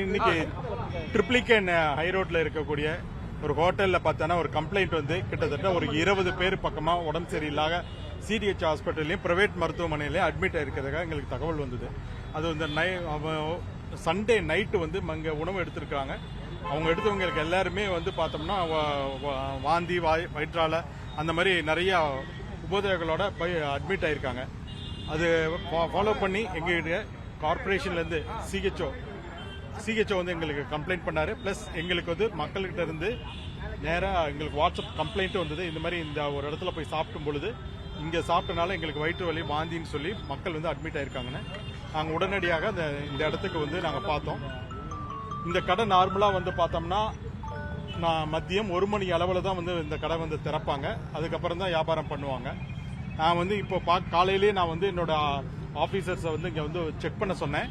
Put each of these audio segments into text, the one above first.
இன்னைக்கு ட்ரிப்ளிகேன் ஹை ரோட்ல இருக்கக்கூடிய ஒரு ஹோட்டல்ல பார்த்தோன்னா ஒரு கம்ப்ளைண்ட் வந்து கிட்டத்தட்ட ஒரு இருபது பேர் பக்கமா உடம்பு சரியில்லாத சிடிஹெச் ஹாஸ்பிட்டல்லையும் பிரைவேட் மருத்துவமனையிலையும் அட்மிட் ஆயிருக்கிறதுக்காக எங்களுக்கு தகவல் வந்தது. அது வந்து நை சண்டே நைட்டு வந்து அங்கே உணவு எடுத்திருக்காங்க. அவங்க எடுத்தவங்களுக்கு எல்லாருமே வந்து பார்த்தோம்னா வா- வாந்தி வாய் வயிற்றால அந்த மாதிரி நிறைய உபோதயங்களோட போய் அட்மிட் ஆயிருக்காங்க. அது ஃபாலோ பண்ணி எங்ககிட்ட கார்பரேஷன்லேருந்து சிஹெச்ஓ சிஹெச்ஓ வந்து எங்களுக்கு கம்ப்ளைண்ட் பண்ணாரு. ப்ளஸ் எங்களுக்கு வந்து மக்கள்கிட்ட இருந்து நேராக எங்களுக்கு வாட்ஸ்அப் கம்ப்ளைண்ட்டும் வந்தது. இந்த மாதிரி இந்த ஒரு இடத்துல போய் சாப்பிடும் பொழுது இங்கே சாப்பிட்டனால எங்களுக்கு வயிற்று வலி வாந்தின்னு சொல்லி மக்கள் வந்து அட்மிட் ஆயிருக்காங்கன்னு. நாங்கள் உடனடியாக அந்த இந்த இடத்துக்கு வந்து நாங்கள் பார்த்தோம். இந்த கடை நார்மலாக வந்து பார்த்தோம்னா நான் மதியம் ஒரு மணி அளவில் தான் வந்து இந்த கடை வந்து திறப்பாங்க. அதுக்கப்புறம் தான் வியாபாரம் பண்ணுவாங்க. நான் வந்து இப்போ பா காலையிலேயே நான் வந்து என்னோட ஆஃபீஸர்ஸை வந்து இங்கே வந்து செக் பண்ண சொன்னேன்.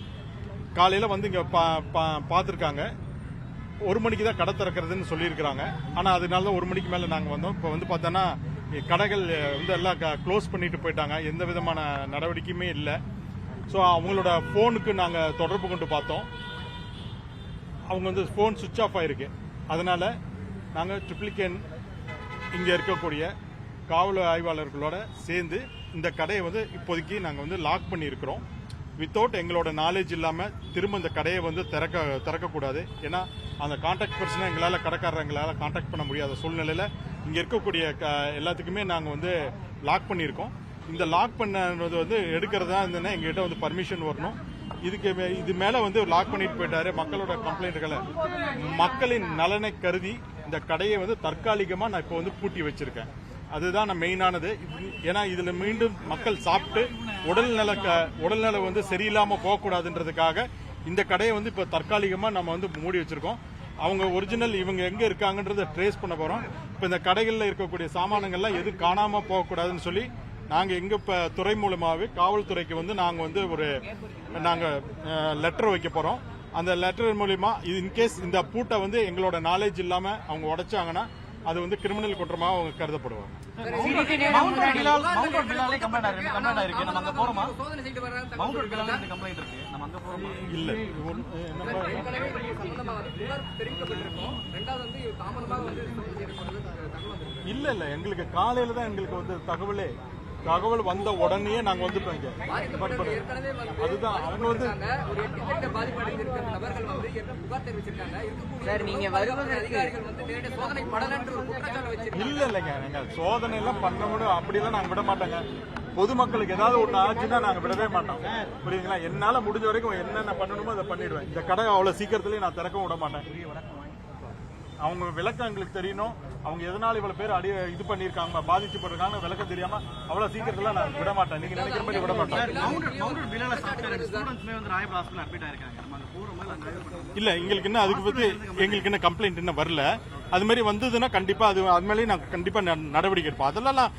காலையில் வந்து இங்கே பா பா- பார்த்துருக்காங்க ஒரு மணிக்கு தான் கடை திறக்கிறதுன்னு சொல்லியிருக்கிறாங்க. ஆனால் அதனால தான் ஒரு மணிக்கு மேலே நாங்கள் வந்தோம். இப்போ வந்து பார்த்தோன்னா கடைகள் வந்து எல்லாம் க்ளோஸ் பண்ணிட்டு போயிட்டாங்க. எந்த விதமான நடவடிக்கையுமே இல்லை. ஸோ அவங்களோட ஃபோனுக்கு நாங்கள் தொடர்பு கொண்டு பார்த்தோம். அவங்க வந்து ஃபோன் சுவிட்ச் ஆஃப் ஆகிருக்கு அதனால் நாங்கள் ட்ரிப்ளிகேன் இங்கே இருக்கக்கூடிய காவல் ஆய்வாளர்களோட சேர்ந்து இந்த கடையை வந்து இப்போதைக்கு நாங்கள் வந்து லாக் பண்ணியிருக்கிறோம். வித்தவுட் எங்களோட நாலேஜ் இல்லாமல் திரும்ப இந்த கடையை வந்து திறக்க திறக்கக்கூடாது. ஏன்னா அந்த காண்டாக்ட் பர்சனை எங்களால் கடைக்காரர் எங்களால் காண்டாக்ட் பண்ண முடியாத சூழ்நிலையில் இங்கே இருக்கக்கூடிய க எல்லாத்துக்குமே நாங்கள் வந்து லாக் பண்ணியிருக்கோம். இந்த லாக் பண்ணது வந்து எடுக்கிறதா இருந்ததுன்னா எங்ககிட்ட வந்து பர்மிஷன் வரணும். இதுக்கு மே- இது மேல வந்து லாக் பண்ணிட்டு போயிட்டாரு. மக்களோட கம்ப்ளைண்ட்களை மக்களின் நலனை கருதி இந்த கடையை வந்து தற்காலிகமா நான் இப்போ வந்து பூட்டி வச்சிருக்கேன். அதுதான் நான் மெயினானது ஏன்னா இதுல மீண்டும் மக்கள் சாப்பிட்டு உடல்நல க- உடல்நல வந்து சரியில்லாம போகக்கூடாதுன்றதுக்காக இந்த கடையை வந்து இப்போ தற்காலிகமா நம்ம வந்து மூடி வச்சிருக்கோம். அவங்க ஒரிஜினல் இவங்க எங்க இருக்காங்கன்றத ட்ரேஸ் பண்ண போறோம். இப்போ இந்த கடைகளில் இருக்கக்கூடிய சாமானங்கள்லாம் எது காணாம போகக்கூடாதுன்னு சொல்லி நாங்க எங்க இப்ப துறை மூலமாவே காவல்துறைக்கு வந்து நாங்க வந்து ஒரு நாங்க லெட்டர் வைக்க போறோம். அந்த லெட்டர் மூலியமா இது இன்கேஸ் இந்த பூட்டை வந்து எங்களோட நாலேஜ் இல்லாம அவங்க உடைச்சாங்கன்னா அது வந்து கிரிமினல் குற்றமாக அவங்க கருதப்படுவாங்க. இல்ல. இல்ல இல்ல. எங்களுக்கு காலையில தான் எங்களுக்கு வந்து தகவலே தகவல் வந்த உடனே நாங்க வந்துட்டோம் இங்க. அதுதான் அவங்க வந்து இல்ல இல்லைங்க. எங்க சோதனை எல்லாம் பண்ண முடியும் அப்படியெல்லாம் நாங்க விட மாட்டோங்க. பொதுமக்களுக்கு ஏதாவது ஒண்ணு ஆச்சுன்னா நாங்க விடவே மாட்டோம். புரியுதுங்களா? என்னால முடிஞ்ச வரைக்கும் என்னென்ன பண்ணணுமோ அதை பண்ணிடுவேன். இந்த கடை அவ்வளவு சீக்கிரத்திலேயே நான் திறக்கவும் விட மாட்டேன். அவங்க விளக்கம் எங்களுக்கு தெரியணும். அவங்க எதனால இவ்வளவு பேர் அடி இது பண்ணிருக்காங்க பாதிச்சுப்பட்டிருக்காங்க விளக்கம் தெரியாம அவ்வளவு சீக்கிரத்துல நான் விட மாட்டேன் நீங்க நினைக்கிற மாதிரி விட மாட்டேன் இல்ல எங்களுக்கு இன்னும் அதுக்கு பத்தி எங்களுக்கு இன்னும் கம்ப்ளைண்ட் இன்னும் வரல. அது மாதிரி வந்ததுன்னா கண்டிப்பா அது அது மேலேயும் நாங்க கண்டிப்பா நடவடிக்கை எடுப்போம். அதெல்லாம்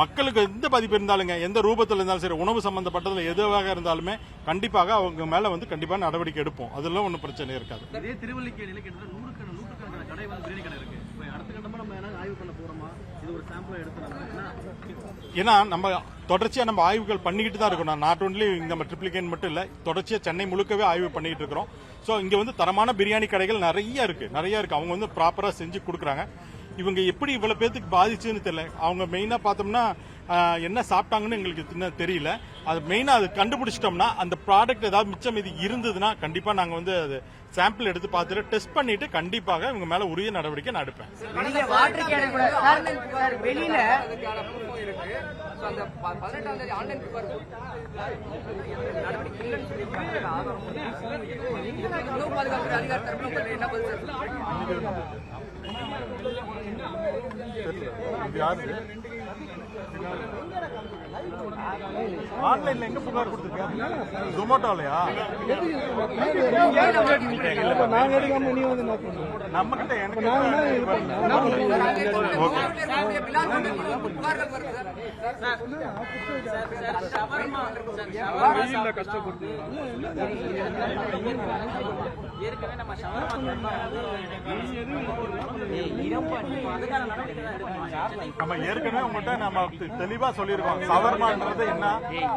மக்களுக்கு எந்த பாதிப்பு இருந்தாலுங்க எந்த ரூபத்தில் இருந்தாலும் சரி உணவு சம்பந்தப்பட்டதுல எதுவாக இருந்தாலுமே கண்டிப்பாக அவங்க மேல வந்து கண்டிப்பா நடவடிக்கை எடுப்போம். அதெல்லாம் ஒன்றும் பிரச்சனை இருக்காது. அடுத்த நம்ம என்ன ஆய்வு பண்ண இது ஒரு நம்ம ஏன்னா நம்ம தொடர்ச்சியாக நம்ம ஆய்வுகள் பண்ணிக்கிட்டு தான் இருக்கோம் நாட் ஒன்லி நம்ம ட்ரிப்ளிகேன் மட்டும் இல்லை தொடர்ச்சியாக சென்னை முழுக்கவே ஆய்வு பண்ணிக்கிட்டு இருக்கிறோம். ஸோ இங்கே வந்து தரமான பிரியாணி கடைகள் நிறைய இருக்குது நிறைய இருக்குது அவங்க வந்து ப்ராப்பராக செஞ்சு கொடுக்குறாங்க. இவங்க எப்படி இவ்வளவு பேத்துக்கு பாதிச்சுன்னு தெரியல. அவங்க மெயினா பார்த்தோம்னா என்ன சாப்பிட்டாங்கன்னு எங்களுக்கு இன்னும் தெரியல. அது மெயினா அது கண்டுபிடிச்சிட்டோம்னா அந்த ப்ராடக்ட் ஏதாவது மிச்சம் இது இருந்ததுன்னா கண்டிப்பா நாங்க வந்து அது சாம்பிள் எடுத்து பார்த்துட்டு டெஸ்ட் பண்ணிட்டு கண்டிப்பாக இவங்க மேல உரிய நடவடிக்கை நான் எடுப்பேன். வெளியில வாட்டர் கேன் ஆன்லைன்ல எங்க புகார் கொடுத்துருக்கீங்க ஜொமேட்டோலயா நாங்க எடுக்காம நீ வந்து நம்ம கிட்ட எனக்கு கஷ்டப்பட்டு. ஏற்கனவே நம்ம ஏற்கனவே உங்கள்கிட்ட நம்ம தெளிவா சொல்லியிருக்கோம். சவர்மா முறைன்றது என்ன?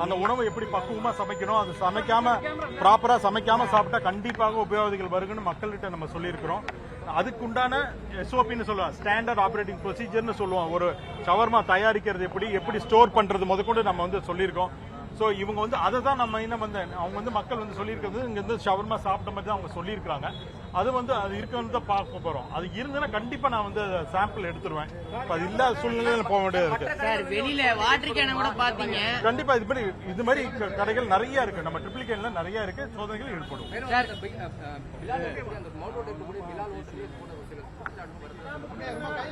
அந்த உணவு எப்படி பக்குவமா சமைக்கணும்? அது சமைக்காம ப்ராப்பரா சமைக்காம சாப்பிட்டா கண்டிப்பாக உபயோகிகள் வருகுன்னு மக்கள்கிட்ட நம்ம சொல்லியிருக்கிறோம். அதுக்குண்டான எஸ்ஓபின்னு சொல்லுவோம் ஸ்டாண்டர்ட் ஆபரேட்டிங் ப்ரொசீஜர்னு சொல்லுவோம். ஒரு ஷவர்மா தயாரிக்கிறது எப்படி எப்படி ஸ்டோர் பண்றது முதற்கொண்டு நம்ம வந்து சொல்லியிருக்கோம். ஸோ இவங்க வந்து அதை தான் நம்ம என்ன வந்து அவங்க வந்து மக்கள் வந்து சொல்லியிருக்கிறது இங்க இருந்து ஷவர்மா சாப்பிட்ட மாதிரி தான் அவங்க சொல்லியிருக்காங்க அது வந்து அது இருக்குன்னு தான் பார்க்க போறோம். அது இருந்ததுன்னா கண்டிப்பா நான் வந்து சாம்பிள் எடுத்துருவேன். இப்ப அது இல்லாத சூழ்நிலையில போக வேண்டியது இருக்கு. சார் வெளியில வாட்டர் கேனை கூட பாத்தீங்க கண்டிப்பா இது மாதிரி இது மாதிரி கடைகள் நிறைய இருக்கு. நம்ம ட்ரிபிள் கேன்ல நிறைய இருக்கு. சோதனைகள் ஈடுபடும்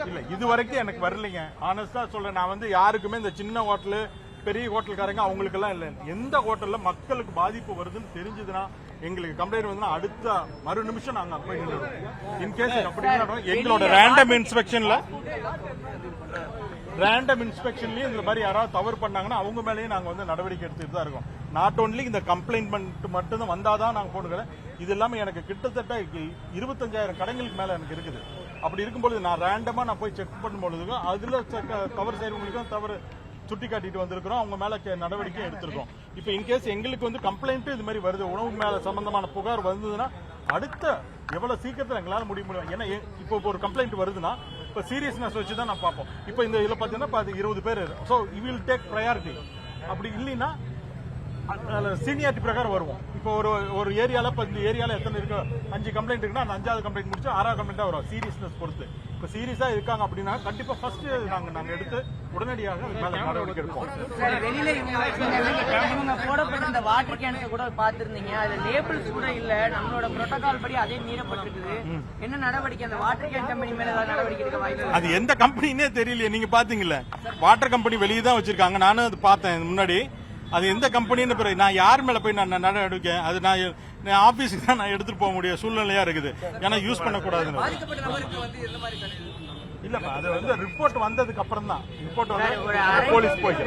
இல்ல இது வரைக்கும் எனக்கு வரலைங்க. ஆனஸ்டா சொல்றேன். நான் வந்து யாருக்குமே இந்த சின்ன ஹோட்டலு பெரிய ஹோட்டல்காரங்க அவங்களுக்கு எல்லாம் இல்ல. எந்த ஹோட்டல்ல மக்களுக்கு பாதிப்பு வருதுன்னு தெரிஞ்சதுன்னா எங்களுக்கு கம்ப்ளைண்ட் வந்து அடுத்த மறு நிமிஷம் நாங்க போய் நின்றுடுவோம். இன்கேஸ் அப்படி எங்களோட ரேண்டம் இன்ஸ்பெக்ஷன்ல ரேண்டம் இன்ஸ்பெக்ஷன்லயும் இந்த மாதிரி யாராவது தவறு பண்ணாங்கன்னா அவங்க மேலேயும் நாங்க வந்து நடவடிக்கை எடுத்துட்டு தான் இருக்கோம். நாட் ஓன்லி இந்த கம்ப்ளைண்ட் பண்ணிட்டு மட்டும் தான் வந்தாதான் நாங்க போடுகிறேன் இது இல்லாம எனக்கு கிட்டத்தட்ட இருபத்தஞ்சாயிரம் கடைகளுக்கு மேல எனக்கு இருக்குது. அப்படி இருக்கும்பொழுது நான் ரேண்டமா நான் போய் செக் பண்ணும் பொழுதுக்கும் அதுல தவறு செய்யறவங்களுக்கும் தவறு சுட்டி காட்டிட்டு வந்திருக்கிறோம். அவங்க மேல நடவடிக்கை எடுத்திருக்கோம். இப்போ இன்கேஸ் எங்களுக்கு வந்து கம்ப்ளைண்ட் இது மாதிரி வருது உணவு மேல சம்பந்தமான புகார் வந்ததுன்னா அடுத்த எவ்வளவு சீக்கிரத்தில் எங்களால முடிய முடியும்? ஏன்னா இப்போ ஒரு கம்ப்ளைண்ட் வருதுன்னா இப்போ சீரியஸ்னஸ் வச்சு தான் நான் பார்ப்போம். இப்போ இந்த இதுல பாத்தீங்கன்னா பாதி இருபது பேர் ஸோ வில் டேக் ப்ரையாரிட்டி அப்படி இல்லைன்னா சீனியாரிட்டி பிரகாரம் வருவோம். இப்போ ஒரு ஒரு ஏரியால இப்போ இந்த ஏரியால எத்தனை இருக்கு? அஞ்சு கம்ப்ளைண்ட் இருக்குன்னா அந்த அஞ்சாவது கம்ப்ளைண்ட் முடிச்சு ஆறாவது கம்ப்ளைண்டா வரும். சீரியஸ்னஸ் பொறுத்து. இப்போ சீரியஸா இருக்காங்க அப்படின்னா கண்டிப்பா ஃபர்ஸ்ட் நாங்க நாங்க எடுத்து உடனடியாக நடவடிக்கை எடுப்போம். வெளியில போடப்பட்ட இந்த வாட்டர் கேன்ஸ் கூட பாத்திருந்தீங்க அதுல லேபிள்ஸ் கூட இல்ல. நம்மளோட புரோட்டோகால் படி அதே மீறப்பட்டிருக்குது. என்ன நடவடிக்கை? அந்த வாட்டர் கேன் கம்பெனி மேல ஏதாவது நடவடிக்கை எடுக்க வாய்ப்பு? அது எந்த கம்பெனினே தெரியலையே. நீங்க பாத்தீங்கல்ல. வாட்டர் கம்பெனி வெளியே தான் வச்சிருக்காங்க. நானும் அது பார்த்தேன். முன்னாடி அது எந்த கம்பெனின்னு பிறகு நான் யார் மேல போய் நான் நடவடிக்கை அது நான் நான் ஆபீஸுக்கு தான் நான் எடுத்துட்டு போக முடிய சூழ்நிலையா இருக்குது. ஏன்னா யூஸ் பண்ணக்கூடாதுன்னு? இல்லப்பா அது வந்து ரிப்போர்ட் வந்ததுக்கு அப்புறம் தான் ரிப்போர்ட் வந்து போலீஸ் போய்